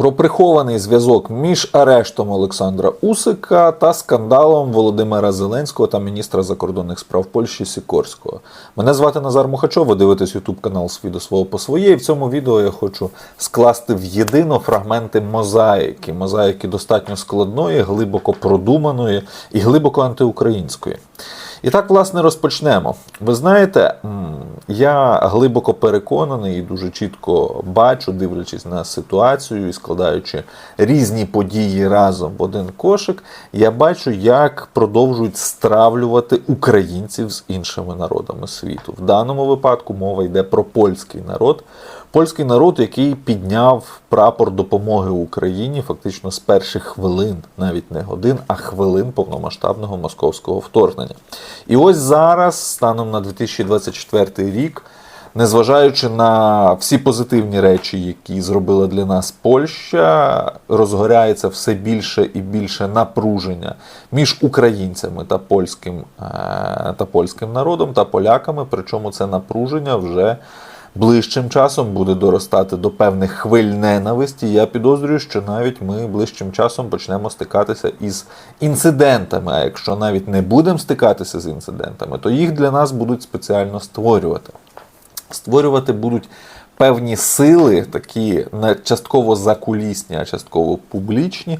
про прихований зв'язок між арештом Олександра Усика та скандалом Володимира Зеленського та міністра закордонних справ Польщі Сікорського. Мене звати Назар Мухачов, ви дивитесь Ютуб канал «Свій до свого по своє. І в цьому відео я хочу скласти в єдино фрагменти мозаїки. Мозаїки достатньо складної, глибоко продуманої і глибоко антиукраїнської. І так, власне, розпочнемо. Ви знаєте, я глибоко переконаний і дуже чітко бачу, дивлячись на ситуацію і складаючи різні події разом в один кошик, я бачу, як продовжують стравлювати українців з іншими народами світу. В даному випадку мова йде про польський народ. Польський народ, який підняв прапор допомоги Україні фактично з перших хвилин, навіть не годин, а хвилин повномасштабного московського вторгнення. І ось зараз, станом на 2024 рік, незважаючи на всі позитивні речі, які зробила для нас Польща, розгоряється все більше і більше напруження між українцями та польським, е, та польським народом та поляками. Причому це напруження вже ближчим часом буде доростати до певних хвиль ненависті. Я підозрюю, що навіть ми ближчим часом почнемо стикатися із інцидентами. А якщо навіть не будемо стикатися з інцидентами, то їх для нас будуть спеціально створювати. Створювати будуть певні сили, такі не частково закулісні, а частково публічні,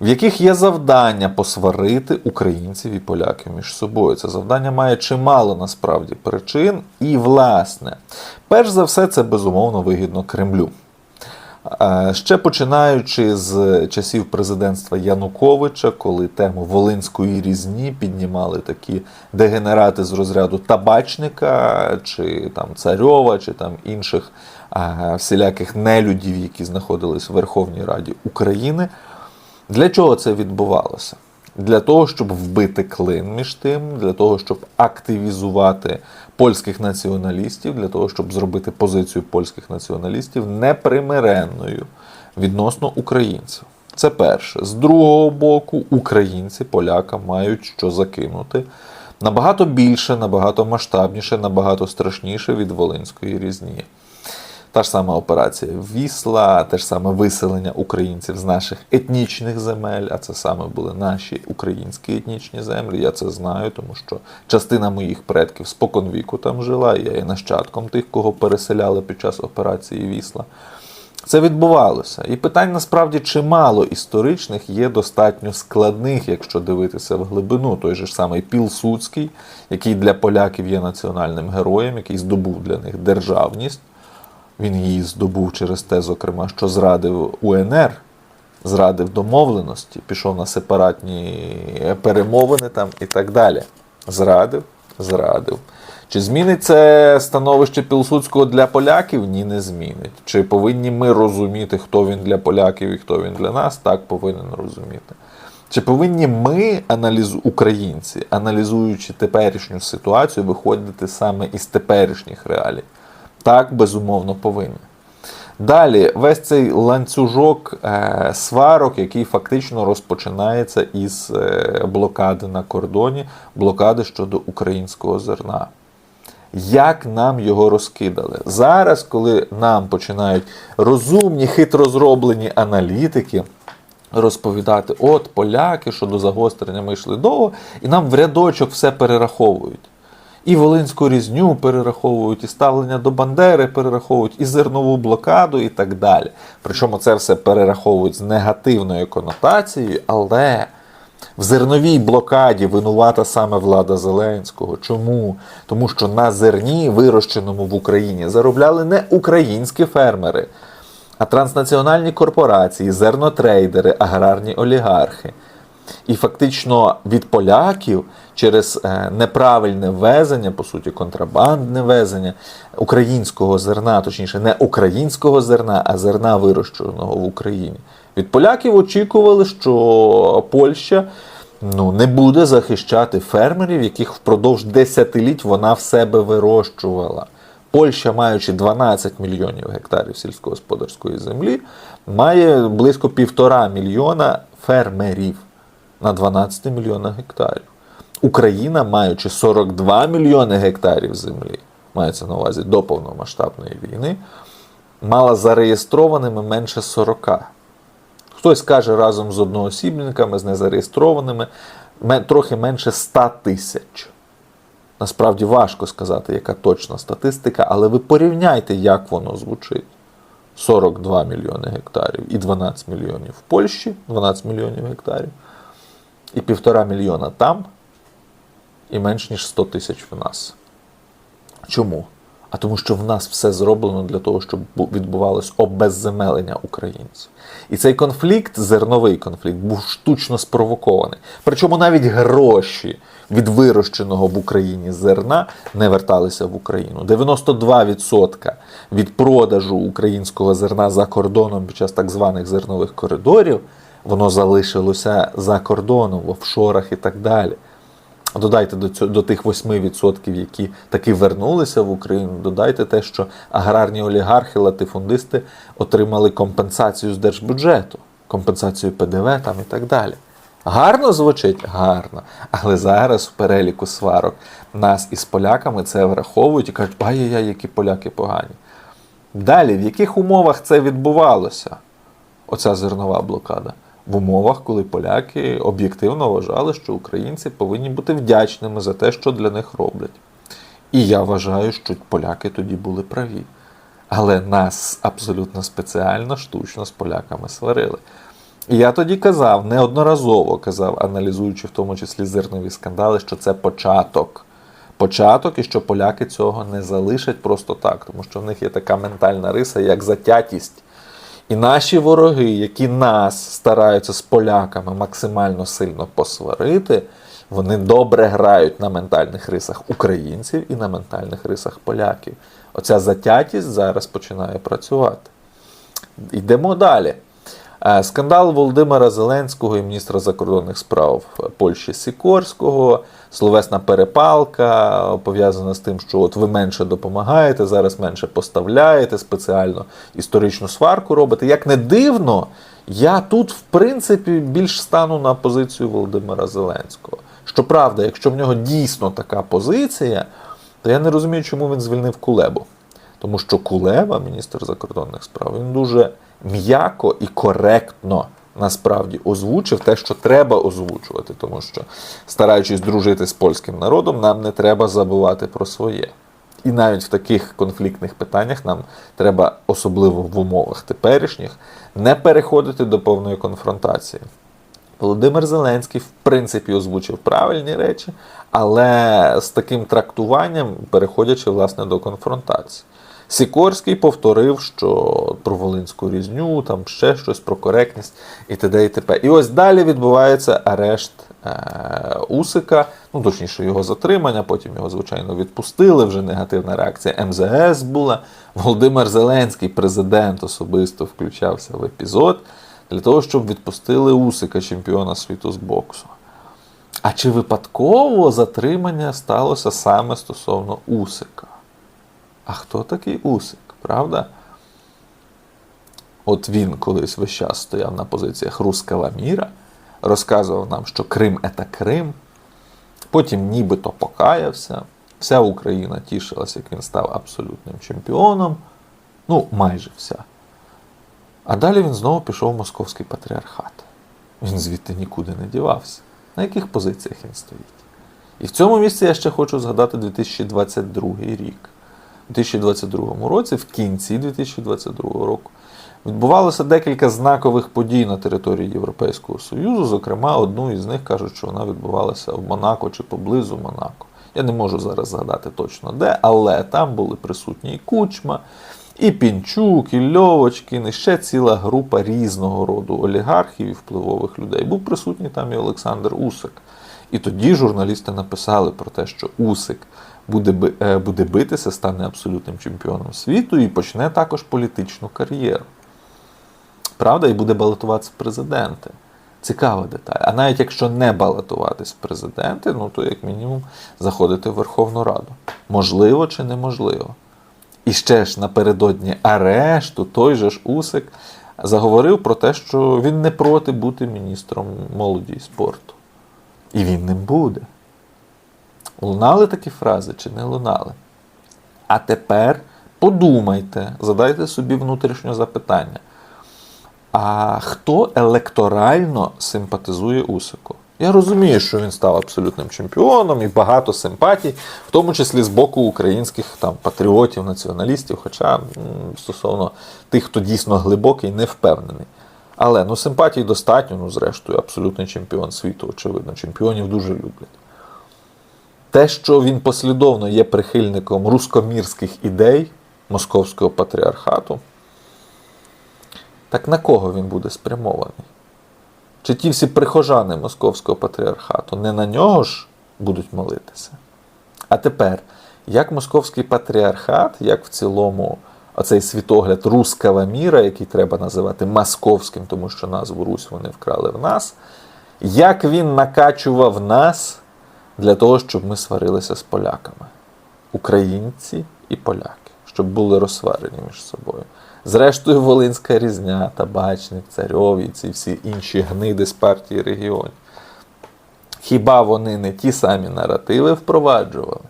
в яких є завдання посварити українців і поляків між собою. Це завдання має чимало насправді причин. І, власне, перш за все, це безумовно вигідно Кремлю. Ще починаючи з часів президентства Януковича, коли тему Волинської різні піднімали такі дегенерати з розряду табачника, чи там царьова, чи там інших всіляких нелюдів, які знаходились в Верховній Раді України. Для чого це відбувалося? Для того, щоб вбити клин між тим, для того, щоб активізувати польських націоналістів, для того, щоб зробити позицію польських націоналістів непримиренною відносно українців. Це перше. З другого боку, українці, полякам мають що закинути набагато більше, набагато масштабніше, набагато страшніше від Волинської різні. Та ж сама операція Вісла, те ж саме виселення українців з наших етнічних земель, а це саме були наші українські етнічні землі. Я це знаю, тому що частина моїх предків споконвіку там жила. Я є нащадком тих, кого переселяли під час операції Вісла. Це відбувалося. І питань насправді чимало історичних є достатньо складних, якщо дивитися в глибину. Той же ж самий Пілсудський, який для поляків є національним героєм, який здобув для них державність. Він її здобув через те, зокрема, що зрадив УНР, зрадив домовленості, пішов на сепаратні перемовини там і так далі. Зрадив, зрадив. Чи змінить це становище Пілсудського для поляків? Ні, не змінить. Чи повинні ми розуміти, хто він для поляків і хто він для нас? Так, повинен розуміти. Чи повинні ми, аналізу, українці, аналізуючи теперішню ситуацію, виходити саме із теперішніх реалій? Так, безумовно, повинні. Далі, весь цей ланцюжок е, сварок, який фактично розпочинається із е, блокади на кордоні, блокади щодо українського зерна. Як нам його розкидали? Зараз, коли нам починають розумні, хитро зроблені аналітики розповідати, от поляки, що до загострення ми йшли довго, і нам в рядочок все перераховують. І Волинську різню перераховують, і ставлення до Бандери перераховують, і зернову блокаду, і так далі. Причому це все перераховують з негативною конотацією, але в зерновій блокаді винувата саме влада Зеленського. Чому? Тому що на зерні, вирощеному в Україні, заробляли не українські фермери, а транснаціональні корпорації, зернотрейдери, аграрні олігархи. І фактично від поляків через е, неправильне ввезення, по суті, контрабандне везення українського зерна, точніше, не українського зерна, а зерна вирощеного в Україні. Від поляків очікували, що Польща ну, не буде захищати фермерів, яких впродовж десятиліть вона в себе вирощувала. Польща, маючи 12 мільйонів гектарів сільськогосподарської землі, має близько півтора мільйона фермерів на 12 мільйонах гектарів. Україна, маючи 42 мільйони гектарів землі, мається на увазі до повномасштабної війни, мала зареєстрованими менше 40. Хтось каже разом з одноосібниками, з незареєстрованими, трохи менше 100 тисяч. Насправді важко сказати, яка точна статистика, але ви порівняйте, як воно звучить. 42 мільйони гектарів і 12 мільйонів в Польщі, 12 мільйонів гектарів, і півтора мільйона там, і менш ніж 100 тисяч в нас. Чому? А тому, що в нас все зроблено для того, щоб бу- відбувалось обезземелення українців. І цей конфлікт, зерновий конфлікт, був штучно спровокований. Причому навіть гроші від вирощеного в Україні зерна не верталися в Україну. 92% від продажу українського зерна за кордоном під час так званих зернових коридорів, воно залишилося за кордоном, в офшорах і так далі. Додайте до цього до тих 8%, які таки вернулися в Україну. Додайте те, що аграрні олігархи, латифундисти отримали компенсацію з держбюджету, компенсацію ПДВ там і так далі. Гарно звучить? Гарно. Але зараз в переліку сварок нас із поляками це враховують і кажуть, ай-яй-яй, які поляки погані. Далі, в яких умовах це відбувалося? Оця зернова блокада. В умовах, коли поляки об'єктивно вважали, що українці повинні бути вдячними за те, що для них роблять. І я вважаю, що поляки тоді були праві. Але нас абсолютно спеціально, штучно з поляками сварили. І я тоді казав, неодноразово казав, аналізуючи в тому числі зернові скандали, що це початок. Початок і що поляки цього не залишать просто так, тому що в них є така ментальна риса, як затятість. І наші вороги, які нас стараються з поляками максимально сильно посварити, вони добре грають на ментальних рисах українців і на ментальних рисах поляків. Оця затятість зараз починає працювати. Йдемо далі. Е, Скандал Володимира Зеленського і міністра закордонних справ Польщі Сікорського, словесна перепалка пов'язана з тим, що от ви менше допомагаєте, зараз менше поставляєте, спеціально історичну сварку робите. Як не дивно, я тут, в принципі, більш стану на позицію Володимира Зеленського. Щоправда, якщо в нього дійсно така позиція, то я не розумію, чому він звільнив Кулебу. Тому що Кулеба, міністр закордонних справ, він дуже м'яко і коректно насправді озвучив те, що треба озвучувати, тому що, стараючись дружити з польським народом, нам не треба забувати про своє. І навіть в таких конфліктних питаннях нам треба, особливо в умовах теперішніх, не переходити до повної конфронтації. Володимир Зеленський, в принципі, озвучив правильні речі, але з таким трактуванням, переходячи власне до конфронтації. Сікорський повторив, що про Волинську різню, там ще щось про коректність і т.д. і т.п. І ось далі відбувається арешт е- Усика, ну точніше, його затримання, потім його, звичайно, відпустили. Вже негативна реакція МЗС була. Володимир Зеленський, президент, особисто включався в епізод для того, щоб відпустили Усика, чемпіона світу з боксу. А чи випадково затримання сталося саме стосовно Усика? А хто такий Усик, правда? От він колись весь час стояв на позиціях Рускава міра, розказував нам, що Крим це Крим. Потім нібито покаявся. Вся Україна тішилася, як він став абсолютним чемпіоном. Ну, майже вся. А далі він знову пішов в московський патріархат. Він звідти нікуди не дівався. На яких позиціях він стоїть? І в цьому місці я ще хочу згадати 2022 рік. У 2022 році, в кінці 2022 року, відбувалося декілька знакових подій на території Європейського Союзу. Зокрема, одну із них кажуть, що вона відбувалася в Монако чи поблизу Монако. Я не можу зараз згадати точно де, але там були присутні і Кучма, і Пінчук, і Льовочкін, і ще ціла група різного роду олігархів і впливових людей. Був присутній там і Олександр Усик. І тоді журналісти написали про те, що Усик буде, е, буде битися, стане абсолютним чемпіоном світу і почне також політичну кар'єру. Правда, і буде балотуватися в президенти. Цікава деталь. А навіть якщо не балотуватись в президенти, ну то як мінімум заходити в Верховну Раду. Можливо чи неможливо. І ще ж напередодні арешту той же ж Усик заговорив про те, що він не проти бути міністром молоді і спорту. І він ним буде. Лунали такі фрази чи не лунали? А тепер подумайте, задайте собі внутрішнє запитання. А хто електорально симпатизує Усику? Я розумію, що він став абсолютним чемпіоном і багато симпатій, в тому числі з боку українських там патріотів, націоналістів, хоча стосовно тих, хто дійсно глибокий, не впевнений. Але ну симпатій достатньо, ну зрештою, абсолютний чемпіон світу, очевидно, чемпіонів дуже люблять. Те, що він послідовно є прихильником рускомірських ідей московського патріархату, так на кого він буде спрямований? Чи ті всі прихожани московського патріархату не на нього ж будуть молитися? А тепер, як московський патріархат, як в цілому оцей світогляд руского міра, який треба називати московським, тому що назву Русь вони вкрали в нас, як він накачував нас для того, щоб ми сварилися з поляками? Українці і поляки, щоб були розсварені між собою. Зрештою, Волинська різня, табачник, царьов і всі інші гниди з партії регіонів. Хіба вони не ті самі наративи впроваджували?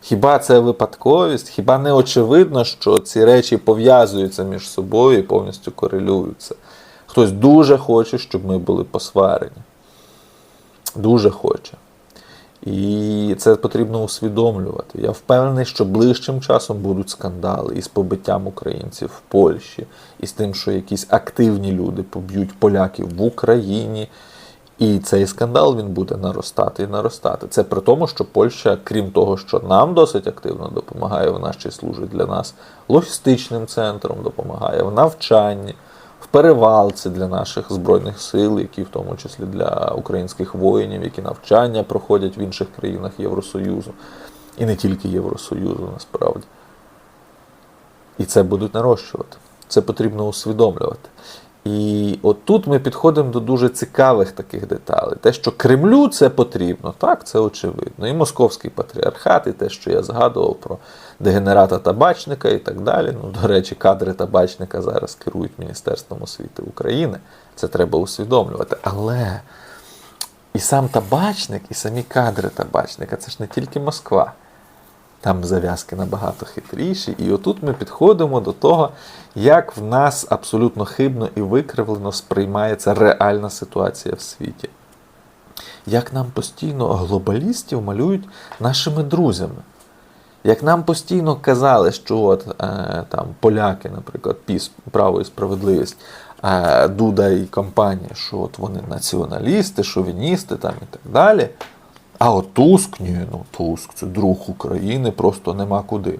Хіба це випадковість? Хіба не очевидно, що ці речі пов'язуються між собою і повністю корелюються? Хтось дуже хоче, щоб ми були посварені. Дуже хоче. І це потрібно усвідомлювати. Я впевнений, що ближчим часом будуть скандали із побиттям українців в Польщі, і з тим, що якісь активні люди поб'ють поляків в Україні. І цей скандал він буде наростати і наростати. Це при тому, що Польща, крім того, що нам досить активно допомагає, вона ще служить для нас логістичним центром, допомагає в навчанні, в перевалці для наших збройних сил, які в тому числі для українських воїнів, які навчання проходять в інших країнах Євросоюзу, і не тільки Євросоюзу, насправді. І це будуть нарощувати. Це потрібно усвідомлювати. І от тут ми підходимо до дуже цікавих таких деталей. Те, що Кремлю це потрібно, так, це очевидно. І московський патріархат, і те, що я згадував про дегенерата табачника і так далі. Ну, до речі, кадри табачника зараз керують Міністерством освіти України. Це треба усвідомлювати. Але і сам табачник, і самі кадри табачника це ж не тільки Москва. Там зав'язки набагато хитріші. І отут ми підходимо до того, як в нас абсолютно хибно і викривлено сприймається реальна ситуація в світі. Як нам постійно глобалістів малюють нашими друзями. Як нам постійно казали, що от, е, там поляки, наприклад, піс, право і справедливість, е, Дуда і компанія, що от вони націоналісти, шовіністи там і так далі. А от Туск, ні, ну Туск, це друг України, просто нема куди.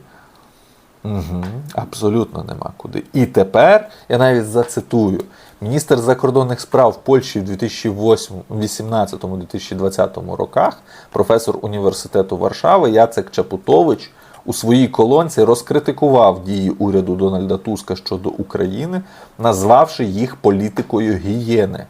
Угу, абсолютно нема куди. І тепер я навіть зацитую: міністр закордонних справ Польщі в 2018-2020 роках, професор університету Варшави Яцек Чапутович у своїй колонці розкритикував дії уряду Дональда Туска щодо України, назвавши їх політикою гієни.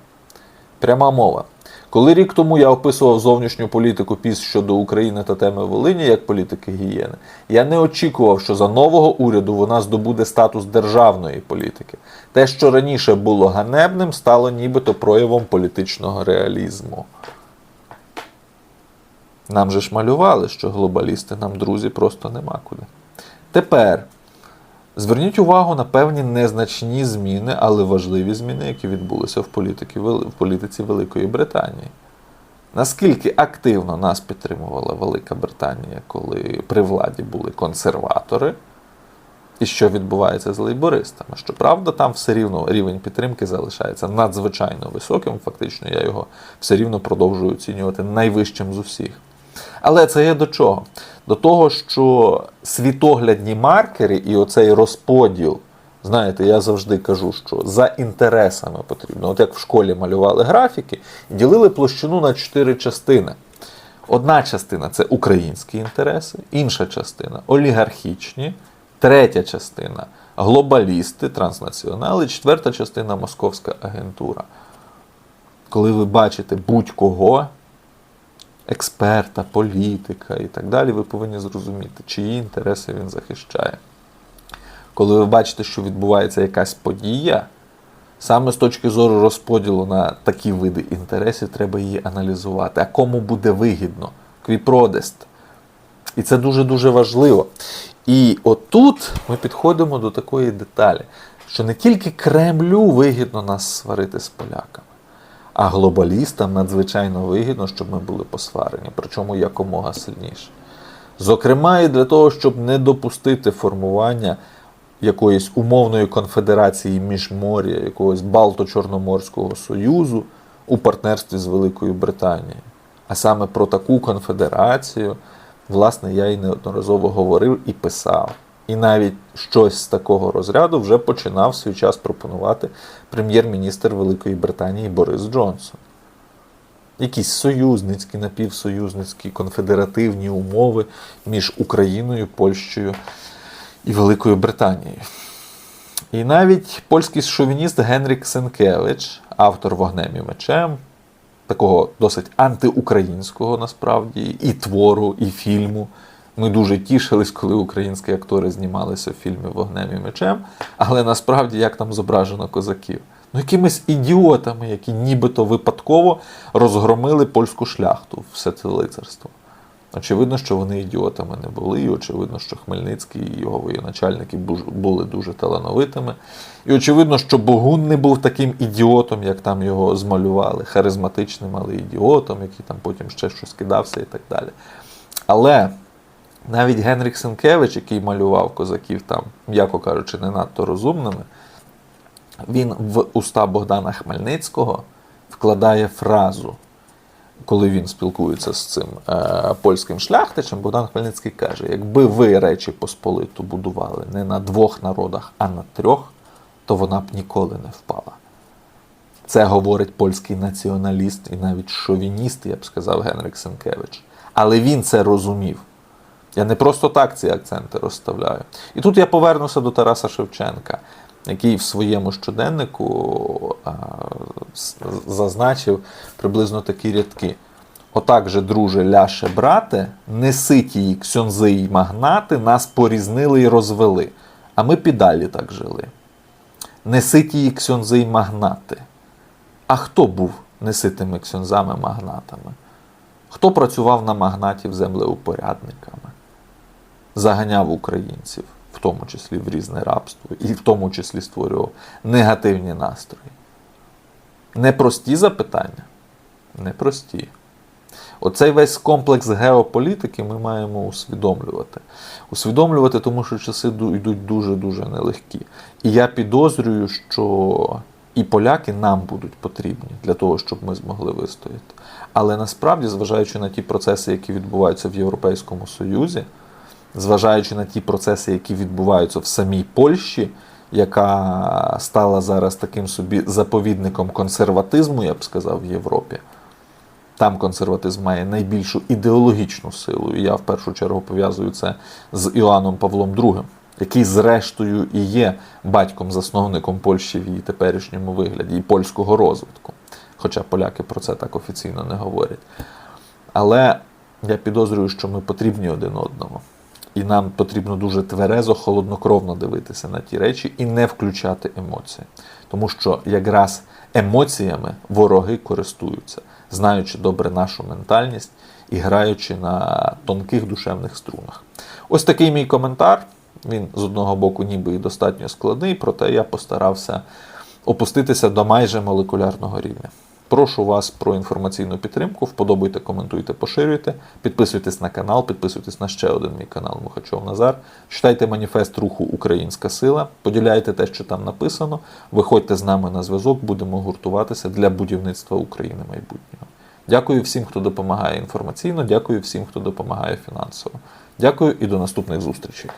Пряма мова. Коли рік тому я описував зовнішню політику ПІС щодо України та теми Волині як політики гієни, я не очікував, що за нового уряду вона здобуде статус державної політики. Те, що раніше було ганебним, стало нібито проявом політичного реалізму. Нам же ж малювали, що глобалісти нам друзі просто нема куди. Тепер. Зверніть увагу на певні незначні зміни, але важливі зміни, які відбулися в, політики, в політиці Великої Британії. Наскільки активно нас підтримувала Велика Британія, коли при владі були консерватори, і що відбувається з лейбористами? Щоправда, там все рівно рівень підтримки залишається надзвичайно високим. Фактично, я його все рівно продовжую оцінювати найвищим з усіх. Але це є до чого? До того, що світоглядні маркери і оцей розподіл, знаєте, я завжди кажу, що за інтересами потрібно. От як в школі малювали графіки, ділили площину на чотири частини. Одна частина це українські інтереси, інша частина олігархічні, третя частина глобалісти, транснаціонали, четверта частина московська агентура. Коли ви бачите будь-кого, експерта, політика і так далі, ви повинні зрозуміти, чиї інтереси він захищає. Коли ви бачите, що відбувається якась подія, саме з точки зору розподілу на такі види інтересів, треба її аналізувати. А кому буде вигідно? Квіпродест. І це дуже-дуже важливо. І отут ми підходимо до такої деталі. що не тільки Кремлю вигідно нас сварити з поляками, а глобалістам надзвичайно вигідно, щоб ми були посварені, причому якомога сильніше. Зокрема, і для того, щоб не допустити формування якоїсь умовної конфедерації міжмор'я, якогось Балто-Чорноморського союзу у партнерстві з Великою Британією. А саме про таку конфедерацію, власне, я і неодноразово говорив і писав. І навіть щось з такого розряду вже починав в свій час пропонувати прем'єр-міністр Великої Британії Борис Джонсон. Якісь союзницькі, напівсоюзницькі, конфедеративні умови між Україною, Польщею і Великою Британією. І навіть польський шовініст Генрік Сенкевич, автор вогнем і мечем, такого досить антиукраїнського насправді і твору, і фільму. Ми дуже тішились, коли українські актори знімалися в фільмі Вогнем і мечем, але насправді як там зображено козаків? Ну, якимись ідіотами, які нібито випадково розгромили польську шляхту, все це лицарство. Очевидно, що вони ідіотами не були, і очевидно, що Хмельницький і його воєначальники були дуже талановитими. І очевидно, що Богун не був таким ідіотом, як там його змалювали, харизматичним, але ідіотом, який там потім ще щось кидався і так далі. Але навіть Генрік Сенкевич, який малював козаків там, м'яко кажучи, не надто розумними, він в уста Богдана Хмельницького вкладає фразу, коли він спілкується з цим е, польським шляхтичем, Богдан Хмельницький каже: якби ви Речі Посполиту будували не на двох народах, а на трьох, то вона б ніколи не впала. Це говорить польський націоналіст і навіть шовініст, я б сказав, Генрик Сенкевич. Але він це розумів. Я не просто так ці акценти розставляю. І тут я повернуся до Тараса Шевченка, який в своєму щоденнику зазначив приблизно такі рядки. Отак же, друже, ляше, брате, неситі й ксьонзи й магнати нас порізнили й розвели, а ми підалі так жили. Неситі й ксьонзи й магнати. А хто був неситими ксьонзами магнатами? Хто працював на магнатів землеупорядниками? Заганяв українців, в тому числі в різне рабство, і в тому числі створював негативні настрої. Непрості запитання? Непрості. Оцей весь комплекс геополітики ми маємо усвідомлювати. Усвідомлювати, тому що часи йдуть дуже-дуже нелегкі. І я підозрюю, що і поляки нам будуть потрібні для того, щоб ми змогли вистояти. Але насправді, зважаючи на ті процеси, які відбуваються в Європейському Союзі, зважаючи на ті процеси, які відбуваються в самій Польщі, яка стала зараз таким собі заповідником консерватизму, я б сказав, в Європі. Там консерватизм має найбільшу ідеологічну силу. І я в першу чергу пов'язую це з Іоанном Павлом II, який, зрештою, і є батьком-засновником Польщі в її теперішньому вигляді і польського розвитку. Хоча поляки про це так офіційно не говорять. Але я підозрюю, що ми потрібні один одному. І нам потрібно дуже тверезо, холоднокровно дивитися на ті речі і не включати емоції. Тому що якраз емоціями вороги користуються, знаючи добре нашу ментальність і граючи на тонких душевних струнах. Ось такий мій коментар. Він з одного боку ніби і достатньо складний, проте я постарався опуститися до майже молекулярного рівня. Прошу вас про інформаційну підтримку. Вподобайте, коментуйте, поширюйте. Підписуйтесь на канал, підписуйтесь на ще один мій канал Мухачов Назар. Читайте маніфест руху Українська сила, поділяйте те, що там написано. Виходьте з нами на зв'язок, будемо гуртуватися для будівництва України майбутнього. Дякую всім, хто допомагає інформаційно. Дякую всім, хто допомагає фінансово. Дякую і до наступних зустрічей.